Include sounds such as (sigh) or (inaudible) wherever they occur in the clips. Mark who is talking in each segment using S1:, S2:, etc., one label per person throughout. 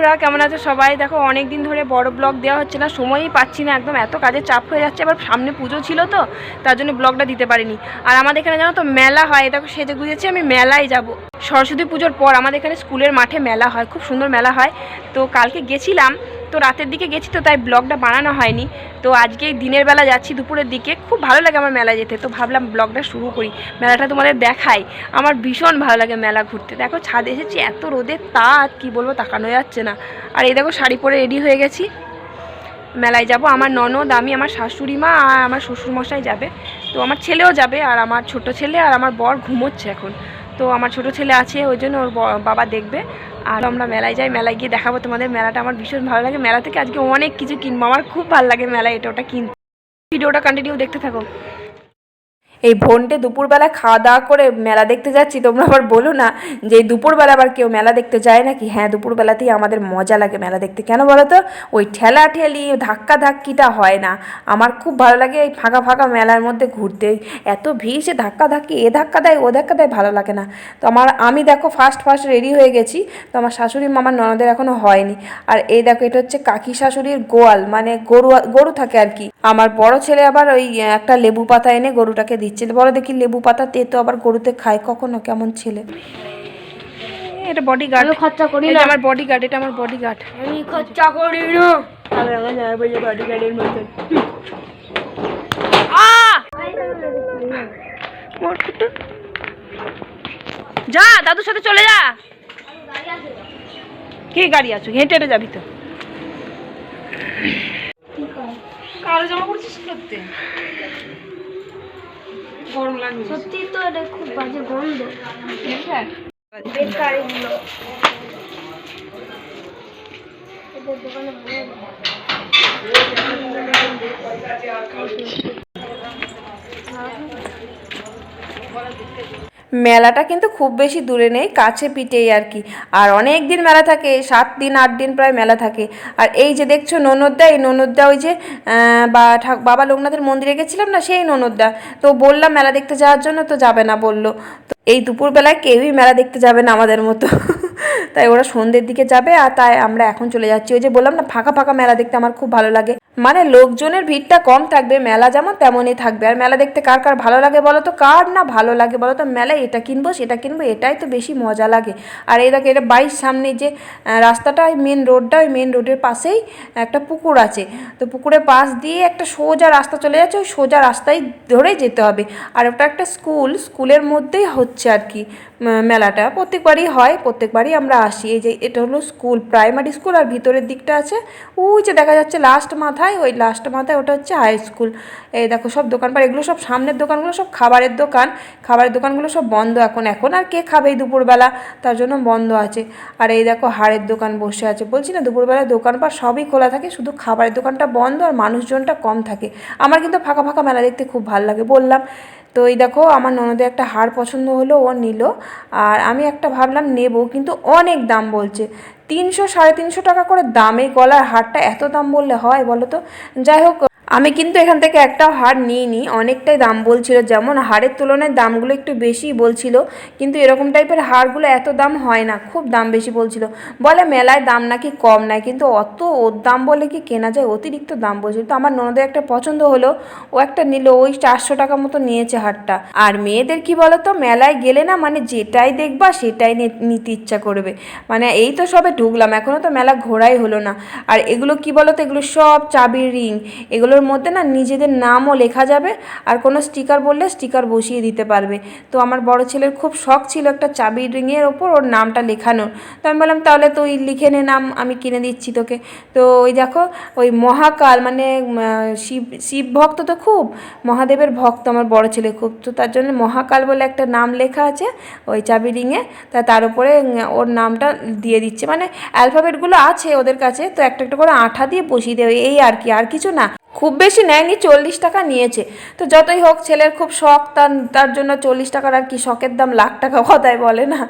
S1: বন্ধুরা, কেমন আছে সবাই? দেখো অনেক দিন ধরে বড় ব্লগ দেওয়া হচ্ছে না, সময়ই পাচ্ছি না, একদম এত কাজের চাপ হয়ে যাচ্ছে, আবার সামনে পুজো ছিল তো, তার জন্য ব্লগটা দিতে পারিনি। আর আমাদের এখানে জানো তো, মেলা হয়, দেখো সেজে গুজেছি, আমি মেলায় যাব। সরস্বতী পুজোর পর আমাদের এখানে স্কুলের মাঠে মেলা হয়, খুব সুন্দর মেলা হয়। তো কালকে গেছিলাম তো রাতের দিকে গেছি তো তাই ব্লগটা বানানো হয়নি। তো আজকে দিনের বেলা যাচ্ছি দুপুরের দিকে। খুব ভালো লাগে আমার মেলায় যেতে। তো ভাবলাম ব্লগটা শুরু করি। মেলাটা তোমাদের দেখাই। আমার ভীষণ ভালো লাগে মেলা ঘুরতে। দেখো ছাদে এসেছি, এত রোদের তাত কি বলব, তাকানো যাচ্ছে না। আর এই দেখো শাড়ি পরে রেডি হয়ে গেছি। মেলায় যাব। আমার ননদ, আমি, আমার শাশুড়ি মা আর আমার শ্বশুরমশাই যাবে। তো আমার ছেলেও যাবে আর আমার ছোট ছেলে আর আমার বর ঘুমোচ্ছে এখন। তো আমার ছোট ছেলে আছে, ওই জন্য ওর বাবা দেখবে। আর আমরা মেলায় যাই, মেলায় গিয়ে দেখাবো তোমাদের মেলাটা। আমার ভীষণ ভালো লাগে। মেলা থেকে আজকে অনেক কিছু কিনবো। আমার খুব ভালো লাগে মেলায় এটা ওটা কিনতে। ভিডিওটা কন্টিনিউ দেখতে থাকো। এই ভোনটে দুপুরবেলা খাওয়া দাওয়া করে মেলা দেখতে যাচ্ছি, তোমরা আবার বলো না যে দুপুরবেলা আবার কেউ মেলা দেখতে যায় নাকি? হ্যাঁ দুপুরবেলাতেই আমাদের মজা লাগে মেলা দেখতে। কেন বলো তো? ওই ঠেলা ঠেলি ধাক্কা ধাক্কিটা হয় না। আমার খুব ভালো লাগে এই ফাঁকা ফাঁকা মেলার মধ্যে ঘুরতে। এত ভিড় সে ধাক্কা ধাক্কি এ ধাক্কা দেয়, ও ধাক্কা দেয়, ভালো লাগে না। তো আমার, আমি দেখো ফার্স্ট ফার্স্ট রেডি হয়ে গেছি। তো আমার শাশুড়ি, মামার, ননদের এখনও হয়নি। আর এই দেখো, এটা হচ্ছে কাকি শাশুড়ির গোয়াল মানে গরু গরু থাকে আর কি। আমার বড় ছেলে আবার ওই, একটা লেবু পাতা এনে গরুটাকে দিচ্ছে। বড় দেখি লেবু পাতা তে তো আবার গরুতে খায়। কখনো কেমন ছেলে? এটা বডি গার্ড
S2: খরচা করি না।
S1: আমার বডি গার্ড এটা আমার বডি গার্ড
S2: আমি খরচা করি না।
S1: বডি গার্ডের মতন যা দাদুর সাথে চলে যা। কি গাড়ি আছো? হেঁটে হেঁটে যাবি তো। কালো জামা পড়ছিস করতে? গরম লাগবে
S2: সত্যি তো এটা খুব বাজে গন্ধ।
S1: হ্যাঁ।
S2: বেকার এগুলো এদের দোকানে ভালো।
S1: মেলাটা কিন্তু খুব বেশি দূরে নেই, কাছে পিটেই আর কি। আর অনেক দিন মেলা থাকে, সাত দিন, আট দিন প্রায় মেলা থাকে। আর এই যে দেখছ ননদদা, এই ননদদা ওই যে বা বাবা লোকনাথের মন্দিরে গেছিলাম না, সেই ননদদা। তো বললাম মেলা দেখতে যাওয়ার জন্য, তো যাবে না বলল। এই দুপুরবেলায় কেউই মেলা দেখতে যাবে না আমাদের মতো। (laughs) তাই ওরা সন্ধ্যের দিকে যাবে আর তাই আমরা এখন চলে যাচ্ছি। ওই যে বললাম না, ফাঁকা ফাঁকা মেলা দেখতে আমার খুব ভালো লাগে। মানে লোকজনের ভিড়টা কম থাকবে, মেলা যেমন তেমনই থাকবে। আর মেলা দেখতে কার কার ভালো লাগে বলো তো? কার না ভালো লাগে বলো তো? মেলায় এটা কিনবো, সেটা কিনবো, এটাই তো বেশি মজা লাগে। আর এই দেখো, এটা বাইশ সামনে যে রাস্তাটা, ওই মেন রোডটা ওই মেন রোডের পাশেই একটা পুকুর আছে। তো পুকুরের পাশ দিয়ে একটা সোজা রাস্তা চলে যাচ্ছে। ওই সোজা রাস্তায় ধরেই যেতে হবে। আর ওটা একটা স্কুল, স্কুলের মধ্যেই হচ্ছে। আর কি মেলাটা। প্রত্যেকবারই হয়, প্রত্যেকবারই আমরা আসি। এই যে এটা হলো স্কুল, প্রাইমারি স্কুল আর ভিতরের দিকটা আছে। ওই যে দেখা যাচ্ছে লাস্ট মাথায়, ওই লাস্ট মাথায় ওটা হচ্ছে হাই স্কুল এই দেখো সব দোকানপাট, এগুলো সব সামনের দোকানগুলো সব খাবারের দোকান। খাবারের দোকানগুলো সব বন্ধ এখন। এখন আর কে খাবে এই দুপুরবেলা? তার জন্য বন্ধ আছে। আর এই দেখো হাড়ের দোকান বসে আছে। বলছি না দুপুরবেলা দোকানপাট সবই খোলা থাকে, শুধু খাবারের দোকানটা বন্ধ আর মানুষজনটা কম থাকে। আমার কিন্তু ফাঁকা ফাঁকা মেলা দেখতে খুব ভালো লাগে, বললাম। তো এই দেখো, আমার ননদের একটা হার পছন্দ হলো, ও নিল। আর আমি একটা ভাবলাম নেব, কিন্তু অনেক দাম বলছে। তিনশো সাড়ে তিনশো টাকা করে দাম এই গলার হারটা এত দাম বললে হয় বলো তো? যাই হোক আমি কিন্তু এখান থেকে একটাও হার নিইনি, অনেকটাই দাম বলছিল। যেমন হারের তুলনায় দামগুলো একটু বেশিই বলছিল, কিন্তু এরকম টাইপের হারগুলো এত দাম হয় না, খুব দাম বেশি বলছিল। বলে মেলায় দাম নাকি কম নেয়, কিন্তু অত ওর দাম বলে কি কেনা যায়? অতিরিক্ত দাম বলছিল। তো আমার ননদের একটা পছন্দ হলো, ও একটা নিল ওই চারশো টাকা মতো নিয়েছে হারটা। আর মেয়েদের কি বলতো, মেলায় গেলে না মানে যেটাই দেখবা সেটাই নিতে ইচ্ছা করবে। মানে এই তো সবে ঢুকলাম এখনও তো মেলা ঘোরাই হলো না। আর এগুলো কি বলতো, এগুলো সব চাবির রিং এগুলোর মধ্যে না নিজেদের নামও লেখা যাবে আর কোনো স্টিকার বললে স্টিকার বসিয়ে দিতে পারবে। তো আমার বড় ছেলের খুব শখ ছিল একটা চাবি রিংয়ের ওপর ওর নামটা লেখানোর। তো আমি বললাম, তাহলে তুই লিখে নে নাম, আমি কিনে দিচ্ছি তোকে। তো ওই দেখো, ওই মহাকাল মানে শিব শিব ভক্ত তো খুব, মহাদেবের ভক্ত আমার বড় ছেলে খুব। তো তার জন্য মহাকাল বলে একটা নাম লেখা আছে ওই চাবি রিংয়ে। তা তার উপরে ওর নামটা দিয়ে দিচ্ছে। মানে অ্যালফাবেটগুলো আছে ওদের কাছে, তো একটা একটা করে আঠা দিয়ে বসিয়ে দেবে। এই আর কি, আর কিছু না। খুব বেশি নেয়নি, চল্লিশ টাকা নিয়েছে। তো যতই হোক, ছেলের খুব শখ, তার তার জন্য চল্লিশ টাকার আর কি শখের দাম লাখ টাকা কথায় বলে না।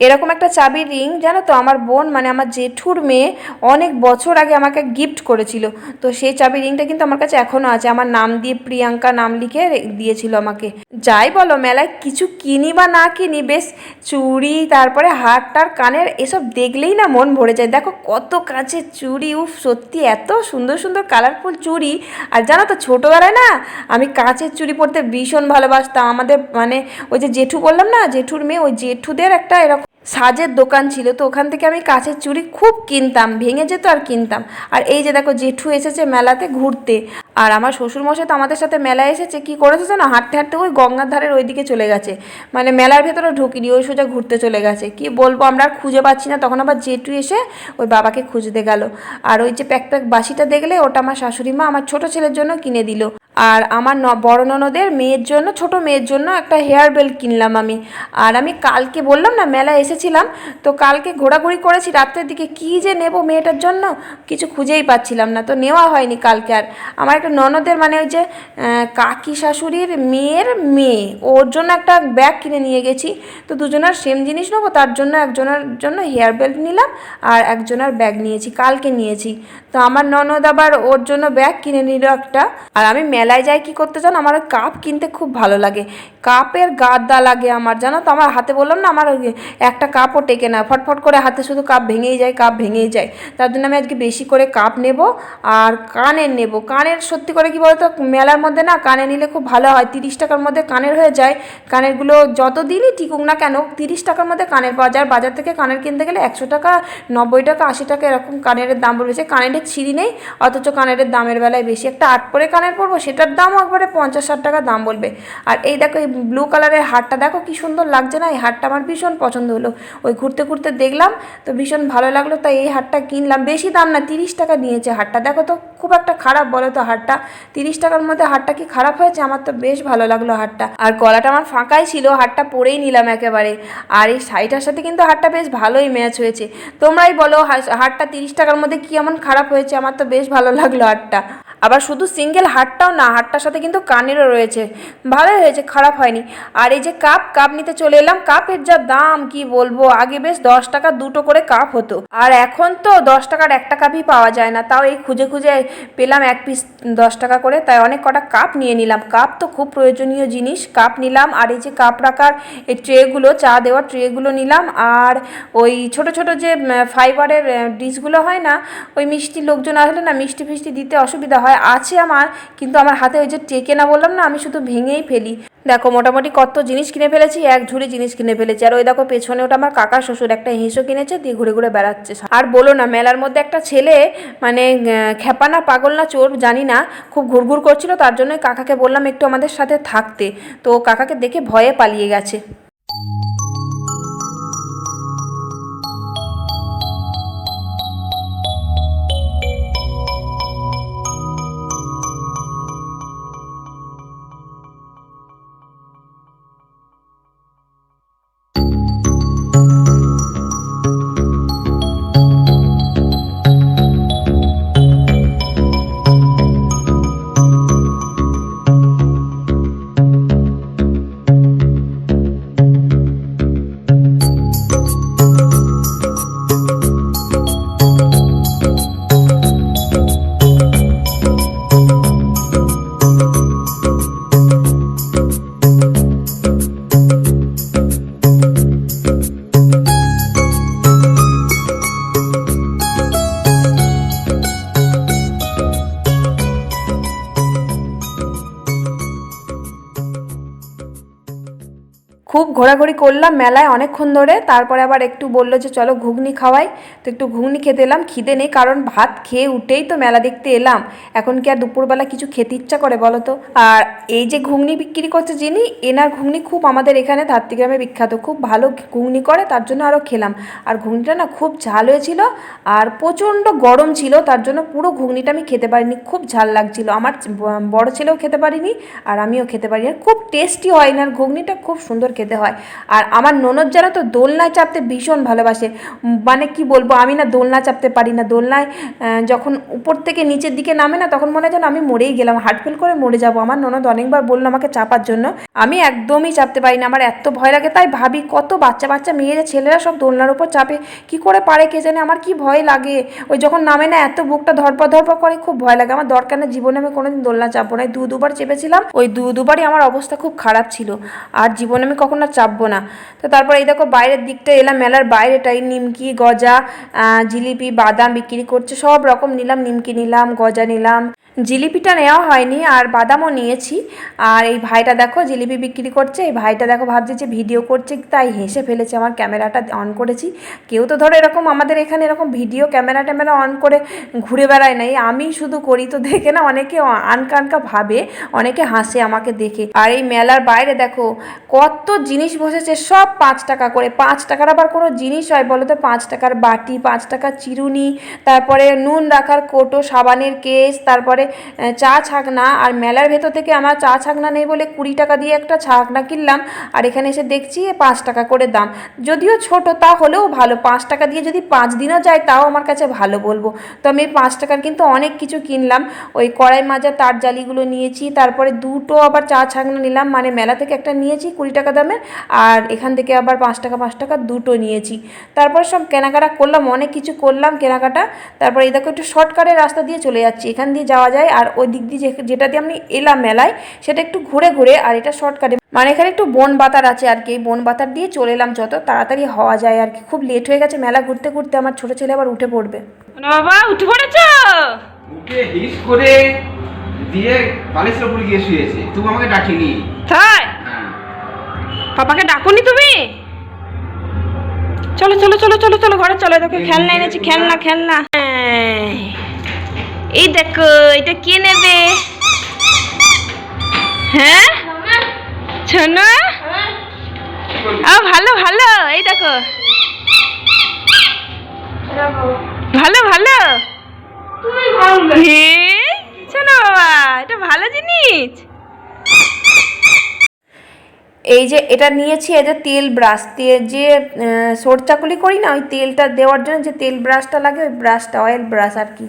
S1: এরকম একটা চাবির রিং, জানো তো, আমার বোন মানে আমার জেঠুর মেয়ে, অনেক বছর আগে আমাকে গিফট করেছিল। তো সেই চাবির রিংটা কিন্তু আমার কাছে এখনও আছে। আমার নাম দিয়ে প্রিয়াঙ্কা নাম লিখে দিয়েছিল আমাকে। যাই বলো, মেলায় কিছু কিনি বা না কিনি, বেশ চুড়ি, তারপরে হার টার, কানের, এসব দেখলেই না মন ভরে যায়। দেখো কত কাছে চুড়ি, উফ, সত্যি এত সুন্দর সুন্দর কালারফুল চুড়ি আর জানো তো, ছোটোবেলায় না আমি কাঁচের চুড়ি পরতে ভীষণ ভালোবাসতাম। আমাদের মানে ওই যে জেঠু বললাম না, জেঠুর মেয়ে, ওই জেঠুদের একটা এরকম সাজের দোকান ছিল। তো ওখান থেকে আমি কাঁচের চুড়ি খুব কিনতাম, ভেঙে যেত আর কিনতাম। আর এই যে দেখো, জেঠু এসেছে মেলাতে ঘুরতে। আর আমার শ্বশুরমশাই তো আমাদের সাথে মেলায় এসেছে, কি করেছে জানো? হাঁটতে হাঁটতে ওই গঙ্গার ধারের ওইদিকে চলে গেছে। মানে মেলার ভেতরে ঢুকিনি, ওই সোজা ঘুরতে চলে গেছে। কি বলব, আমরা আর খুঁজে পাচ্ছি না। তখন আবার জেঠু এসে ওই বাবাকে খুঁজতে গেল। আর ওই যে প্যাক প্যাক বাসিটা দেখলে, ওটা আমার শাশুড়ি মা, আমার ছোট ছেলের জন্য কিনে দিল। আর আমার ন বড় ননদের মেয়ের জন্য, ছোট মেয়ের জন্য একটা হেয়ার বেল্ট কিনলাম আমি। আর আমি কালকে বললাম না, মেলায় এসেছিলাম, তো কালকে ঘোরাঘুরি করেছি, রাত্রের দিকে কি যে নেব মেয়েটার জন্য, কিছু খুঁজেই পাচ্ছিলাম না, তো নেওয়া হয়নি কালকে। আর আমার একটা ননদের মানে ওই যে কাকি শাশুড়ির মেয়ের মেয়ে, ওর জন্য একটা ব্যাগ কিনে নিয়ে গেছি, তো দুজনের সেম জিনিস নেব, তার জন্য একজনের জন্য হেয়ার বেল্ট নিলাম, আর একজনের ব্যাগ নিয়েছি, কালকে নিয়েছি। তো আমার ননদ আবার ওর জন্য ব্যাগ কিনে নিল একটা, আর আমি মেলায় যাই কি করতে জানো? আমার কাপ কিনতে খুব ভালো লাগে। কাপের গাদা লাগে আমার, জানো তো? আমার হাতে বললাম না, আমার একটা কাপও টেকে না। ফটফট করে হাতে শুধু কাপ ভেঙেই যায়, কাপ ভেঙেই যায়। তার জন্য আমি আজকে বেশি করে কাপ নেব আর কানের নেব। কানের সত্যি করে কি বলতো? মেলার মধ্যে না কানে নিলে খুব ভালো হয়। তিরিশ টাকার মধ্যে কানের হয়ে যায়। কানেরগুলো যত দিনই টিকুক না কেন, তিরিশ টাকার মধ্যে কানের পাওয়া যায়। বাজার থেকে কানের কিনতে গেলে একশো টাকা, নব্বই টাকা, আশি টাকা এরকম কানের দাম বলেছে কানের ছিঁড়ি নেই, অথচ কানের দামের বেলায় বেশি একটা আট পরে কানের পরবো সেটার দাম একবারে পঞ্চাশ ষাট টাকা দাম বলবে। আর এই দেখো, এই ব্লু কালারের হারটা দেখো, কি সুন্দর লাগছে না? এই হারটা আমার ভীষণ পছন্দ হলো। ওই ঘুরতে ঘুরতে দেখলাম, তো ভীষণ ভালো লাগল, তাই এই হারটা কিনলাম। বেশি দাম না, তিরিশ টাকা নিয়েছে হারটা। দেখো তো, খুব একটা খারাপ বলো তো হারটা। তিরিশ টাকার মধ্যে হারটা কি খারাপ হয়েছে? আমার তো বেশ ভালো লাগল হারটা। আর গলাটা আমার ফাঁকাই ছিল, হারটা পরেই নিলাম একেবারে। আর এই শাড়িটার সাথে কিন্তু হারটা বেশ ভালোই ম্যাচ হয়েছে। তোমরাই বলো হারটা তিরিশ টাকার মধ্যে কি এমন খারাপ হয়েছে? আমার তো বেশ ভালো লাগল হারটা। আবার শুধু সিঙ্গেল হারটাও না হারটার সাথে কিন্তু কানেরও রয়েছে। ভালোই হয়েছে, খারাপ হয়নি। আর এই যে কাপ কাপ নিতে চলে এলাম, কাপের যা দাম কি বলব? আগে বেশ দশ টাকা দুটো করে কাপ হতো। আর এখন তো দশ টাকার একটা কাপই পাওয়া যায় না। তাও এই খুঁজে খুঁজে পেলাম এক পিস দশ টাকা করে। তাই অনেক কটা কাপ নিয়ে নিলাম। কাপ তো খুব প্রয়োজনীয় জিনিস। কাপ নিলাম, আর এই যে কাপ রাখার এই ট্রেগুলো, চা দেওয়ার ট্রেগুলো নিলাম। আর ওই ছোট ছোট যে ফাইবারের ডিশগুলো হয় না, ওই মিষ্টি লোকজন আসলে না মিষ্টি ফিষ্টি দিতে অসুবিধা হয়। আছে আমার কিন্তু আমার হাতে ওই যে টেকে না বললাম না আমি শুধু ভেঙেই ফেলি। দেখো মোটামুটি কত জিনিস কিনে ফেলেছি এক ঝুড়ি জিনিস কিনে ফেলেছি। আর ওই দেখো পেছনে ওটা আমার কাকা শ্বশুর একটা হেঁসো কিনেছে দিয়ে ঘুরে ঘুরে বেড়াচ্ছে। আর বলো না মেলার মধ্যে একটা ছেলে মানে আহ, খেপা না পাগল না চোর জানি না খুব ঘুরঘুর করছিল তার জন্যই কাকাকে বললাম একটু আমাদের সাথে থাকতে। তো কাকাকে দেখে ভয়ে পালিয়ে গেছে। ঘোরাঘুরি করলাম মেলায় অনেকক্ষণ ধরে। তারপরে আবার একটু বলল যে, চলো ঘুগনি খাওয়াই। তো একটু ঘুগনি খেতে এলাম, খিদে নেই, কারণ ভাত খেয়ে উঠেই তো মেলা দেখতে এলাম। এখন কি আর দুপুরবেলা কিছু খেতে ইচ্ছা করে বলো তো? আর এই যে ঘুগনি বিক্রি করছে যিনি, এনার ঘুগনি খুব আমাদের এখানে ধাত্রিগ্রামে বিখ্যাত। খুব ভালো ঘুগনি করে, তার জন্য আরও খেলাম। আর ঘুগনিটা না খুব ঝাল হয়েছিল, আর প্রচণ্ড গরম ছিল, তার জন্য পুরো ঘুগনিটা আমি খেতে পারিনি। খুব ঝাল লাগছিল। আমার বড় ছেলেও খেতে পারিনি, আর আমিও খেতে পারিনি। আর খুব টেস্টি হয় এনার ঘুগনিটা, খুব সুন্দর খেতে খেতে হয়। আর আমার ননদ যারা তো দোলনায় চাপতে ভীষণ ভালোবাসে মানে কি বলব, আমি না দোলনা চাপতে পারি না। দোলনায় যখন উপর থেকে নিচের দিকে নামে না, তখন মনে হয় যেন আমি মরেই গেলাম হার্ট ফেল করে মরে যাব। আমার ননদ অনেকবার বলল আমাকে চাপার জন্য, আমি একদমই চাপতে পারি না, আমার এত ভয় লাগে, তাই ভাবি কত বাচ্চা বাচ্চা মেয়েরা ছেলেরা সব দোলনার উপর চাপে, কি করে পারে কে জানে, আমার কি ভয় লাগে। ওই যখন নামে না, এত বুকটা ধরপা ধরপা করে, খুব ভয় লাগে। আমার দরকার না জীবনে আমি কোনোদিন দোলনা চাপবো না। দু দুবার চেপেছিলাম, ওই দু দুবারই আমার অবস্থা খুব খারাপ ছিল। আর জীবনে আমি কখনো চাপবো না। তো তারপর এই দেখো বাইরের দিকটা এলাম, মেলার বাইরেটাই নিমকি, গজা জিলিপি, বাদাম বিক্রি করছে, সব রকম নিলাম, নিমকি নিলাম, গজা নিলাম। জিলিপিটা নেওয়া হয়নি, আর বাদামও নিয়েছি। আর এই ভাইটা দেখো, জিলিপি বিক্রি করছে। এই ভাইটা দেখো, ভাবছে যে ভিডিও করছে, তাই হেসে ফেলেছে। আমার ক্যামেরাটা অন করেছি। কেউ তো ধরো এরকম আমাদের এখানে এরকম ভিডিও, ক্যামেরা ট্যামেরা অন করে ঘুরে বেড়ায় নাই। আমি শুধু করি তো দেখে না, অনেকে আনকা আনকা ভাবে, অনেকে হাসে আমাকে দেখে। আর এই মেলার বাইরে দেখো, কত জিনিস বসেছে, সব পাঁচ টাকা করে। পাঁচ টাকার আবার কোনো জিনিস হয় বলো তো? পাঁচ টাকার বাটি, পাঁচ টাকার চিরুনি, তারপরে নুন রাখার কোটো, সাবানের কেস, তারপরে চা ছাকনা, আর মেলার ভেতর থেকে আমার চা ছাকনা নেই বলে কুড়ি টাকা দিয়ে একটা ছাকনা কিনলাম, আর এখানে এসে দেখছি পাঁচ টাকা করে দাম। যদিও ছোট, তা হলেও ভালো। পাঁচ টাকা দিয়ে যদি পাঁচ দিনও যায়, তাও আমার কাছে ভালো বলব। তো আমি পাঁচ টাকার কিন্তু অনেক কিছু কিনলাম। ওই কড়াই মাজা, তার জালিগুলো নিয়েছি, তারপরে দুটো আবার চা ছাকনা নিলাম। মানে মেলা থেকে একটা নিয়েছি কুড়ি টাকা দামের, আর এখান থেকে আবার পাঁচ টাকা পাঁচ টাকা দুটো নিয়েছি। তারপর সব কেনাকাটা করলাম, অনেক কিছু করলাম কেনাকাটা। তারপর এই দেখো একটু শর্টকাটের রাস্তা দিয়ে চলে যাচ্ছি। এখান দিয়ে যাওয়া যায় আর ওই দিক দিয়ে যেটা দিয়ে আমি এলাম মেলায় সেটা একটু ঘুরে ঘুরে আর এটা শর্টকাটে মানে এখানে একটু বন বাতার আছে আর কি এই বন বাতার দিয়ে চলে এলাম যত তাড়াতাড়ি হওয়া যায় আর কি। খুব লেট হয়ে গেছে মেলা ঘুরতে ঘুরতে আমার ছোট ছেলে আবার উঠে পড়বে।
S3: বাবা উঠে পড়েছো?
S4: উঠে হিস করে দিয়ে বালিশের উপরে গিয়ে শুয়েছে। তুমি আমাকে ডাকিনি।
S3: তাই?
S4: হ্যাঁ।
S3: পাপাকে ডাকুনি তুমি? চলো চলো চলো চলো চলো ঘরে চলো। দেখো খেলনা এনেছি খেলনা খেলনা। হ্যাঁ। এই দেখো, এটা কে নেবে? হ্যাঁ? শোনো ভালো ভালো, এই দেখো। ভালো ভালো। শোনো বাবা, এটা ভালো জিনিস।
S1: এই যে এটা নিয়েছি, এই যে তেল ব্রাশ, তেল যে সরচাকুলি করি না, ওই তেলটা দেওয়ার জন্য যে তেল ব্রাশটা লাগে, ওই ব্রাশটা অয়েল ব্রাশ আর কি।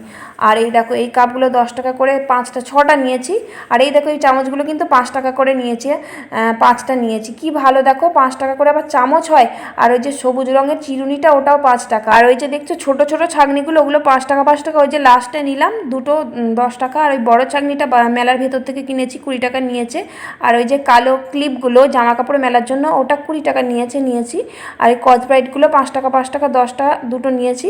S1: আর এই দেখো, এই কাপগুলো দশ টাকা করে পাঁচটা, ছটা নিয়েছি। আর এই দেখো, এই চামচগুলো কিন্তু পাঁচ টাকা করে নিয়েছে পাঁচটা নিয়েছি। কি ভালো দেখো, পাঁচ টাকা করে আবার চামচ হয়। আর ওই যে সবুজ রঙের চিরুনিটা, ওটাও পাঁচ টাকা। আর ওই যে দেখছ, ছোট ছোট ছাগনিগুলো ওগুলো পাঁচ টাকা পাঁচ টাকা। ওই যে লাস্টে নিলাম, দুটো দশ টাকা। আর ওই বড় ছাগনিটা মেলার ভেতর থেকে কিনেছি, কুড়ি টাকা নিয়েছে। আর ওই যে কালো ক্লিপগুলো, জামা কাপড় মেলার জন্য, ওটা কুড়ি টাকা নিয়েছে, নিয়েছি। আর এই কচব্রাইটগুলো পাঁচ টাকা পাঁচ টাকা দশটা দুটো নিয়েছি।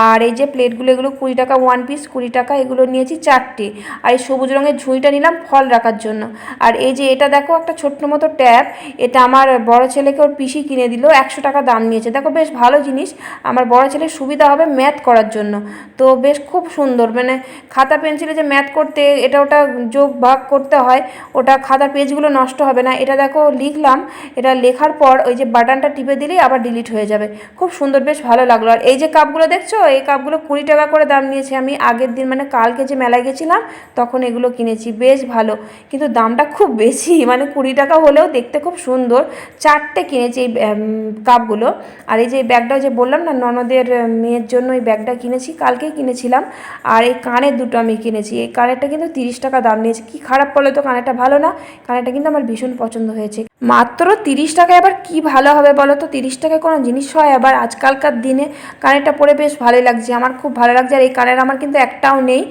S1: আর এই যে প্লেটগুলো এগুলো কুড়ি টাকা ওয়ান পিস কুড়ি টাকা, এগুলো নিয়েছি চারটে। আর এই সবুজ রঙের ঝুঁইটা নিলাম ফল রাখার জন্য। আর এই যে এটা দেখো, একটা ছোট্ট মতো ট্যাব এটা আমার বড় ছেলেকে ওর পিসি কিনে দিল, একশো টাকা দাম নিয়েছে। দেখো, বেশ ভালো জিনিস। আমার বড় ছেলের সুবিধা হবে ম্যাথ করার জন্য। তো বেশ খুব সুন্দর মানে খাতা পেন্সিলে যে ম্যাথ করতে, এটা ওটা যোগ ভাগ করতে হয়, ওটা খাতার পেজগুলো নষ্ট হবে না। এটা দেখো, লিখলাম। এটা লেখার পর ওই যে বাটনটা টিপে দিলেই আবার ডিলিট হয়ে যাবে। খুব সুন্দর, বেশ ভালো লাগল। আর এই যে কাপগুলো দেখছ, এই কাপগুলো কুড়ি টাকা করে দাম নিয়েছে আমি। আগের দিন মানে কালকে যে মেলায় গেছিলাম, তখন এগুলো কিনেছি। বেশ ভালো। কিন্তু দামটা খুব বেশি (laughs) মানে কুড়ি টাকা হলেও দেখতে খুব সুন্দর। চারটে কিনেছি এই কাপগুলো। আর এই যে ব্যাগটা যে বললাম না, ননদের মেয়ের জন্য এই ব্যাগটা কিনেছি, কালকেই কিনেছিলাম। আর এই কানের দুটো আমি কিনেছি। এই কানেরটা কিন্তু তিরিশ টাকা দাম নিয়েছে। কি খারাপ বলে তো, কানেরটা ভালো না। কানেরটা কিন্তু আমার ভীষণ পছন্দ হয়েছে। মাত্র তিরিশ টাকায় আবার কি ভালো হবে বলো তো? তিরিশ টাকায় কোনো জিনিস হয় আবার আজকালকার দিনে কানেরটা পরে বেশ ভালোই লাগছে। আমার খুব ভালো লাগছে আর এই কানের আমার কিন্তু একটাও নেই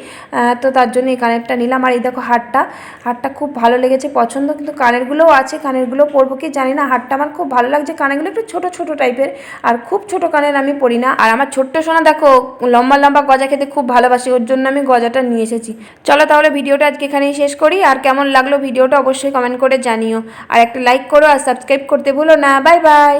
S1: তো তার জন্য এই কানেরটা নিলাম। আর এই দেখো হারটা হারটা খুব ভালো লেগেছে। পছন্দ কিন্তু কানেরগুলোও আছে, কানেরগুলো পরবো কি জানি না। হারটা আমার খুব ভালো লাগছে। কানেরগুলো একটু ছোট ছোট টাইপের আর খুব ছোট কানের আমি পরি না। আর আমার ছোট্ট সোনা দেখো, লম্বা লম্বা গজা খেতে খুব ভালোবাসি। ওর জন্য আমি গজাটা নিয়ে এসেছি। চলো তাহলে ভিডিওটা আজকে এখানেই শেষ করি। আর কেমন লাগল ভিডিওটা অবশ্যই কমেন্ট করে জানিও। আর একটা লাইক করো আর সাবস্ক্রাইব করতে ভুলো না। Bye bye